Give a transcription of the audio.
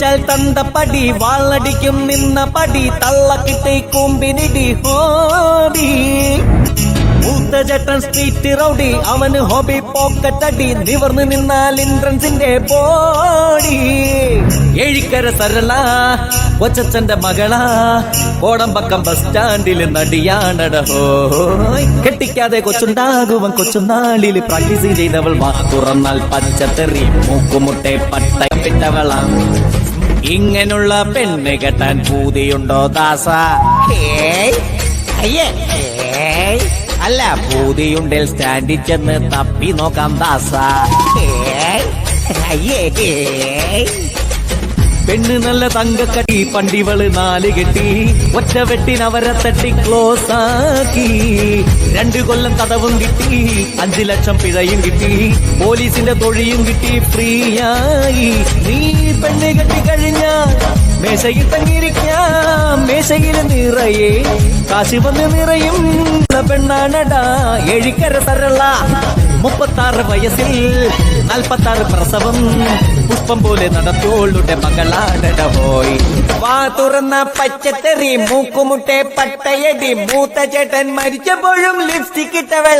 വിളിച്ചാൽ തന്തപ്പടി വാളടിക്കും നിന്ന പടി തള്ളക്കിട്ടേ കൂമ്പിനിടി മൂത്ത ചേട്ടൻ സ്ട്രീറ്റ് റൗഡി അവന് ഹോബി പോക്കറ്റ് പോക്കറ്റടി നിവർന്ന് നിന്നാൽ ഇന്ദ്രൻസിന്റെ ബോഡി എഴിക്കര സരള കൊച്ചച്ഛന്റെ മകളാ. ഓടമ്പക്കം ബസ് സ്റ്റാൻഡിൽ നടിയാണട ഹോയ്. കെട്ടിക്കാതെ കൊച്ചുണ്ടാകുവൻ കൊച്ചുനാളിൽ പ്രാക്ടീസ് ചെയ്തവൾ തുറന്നാൽ പച്ചത്തെറി മൂക്കുമുട്ടെ പട്ടയപ്പെട്ടവളാ ഇങ്ങനുള്ള പെണ്ണ് കെട്ടാൻ പൂതിയുണ്ടോ ദാസ? അയ്യേ. അല്ല പൂതിയുണ്ടിൽ സ്റ്റാൻഡിൽ ചെന്ന് തപ്പി നോക്കാം ദാസ. പെണ്ണ് നല്ല തങ്കക്കടി പണ്ടിവൾ നാല് കെട്ടി ഒറ്റ വെട്ടിനവരെ തട്ടി ക്ലോസ് ആക്കി. രണ്ടു കൊല്ലം തടവും കിട്ടി അഞ്ചു ലക്ഷം പിഴയും കിട്ടി പോലീസിന്റെ തൊഴിയും കിട്ടി ഫ്രീയായി. നീ പെണ്ണ് കെട്ടി കഴിഞ്ഞ മേശയിൽ തങ്ങിയിരിക്കാം. മേശയിൽ നിറയെ കാശി വന്ന് നിറയും പെണ്ണാണടാ. എഴിക്കര തരള മുപ്പത്താറ് വയസ്സിൽ നാൽപ്പത്താറ് പ്രസവം പുഷ്പം പോലെ നടത്തോളുടെ മകളാടട പോയി വാ തുറന്ന പച്ചത്തെറി മൂക്കുമുട്ടെ പട്ടയടി മൂത്ത ചേട്ടൻ മരിച്ചപ്പോഴും ലിപ്സ്റ്റിക് ഇട്ടവള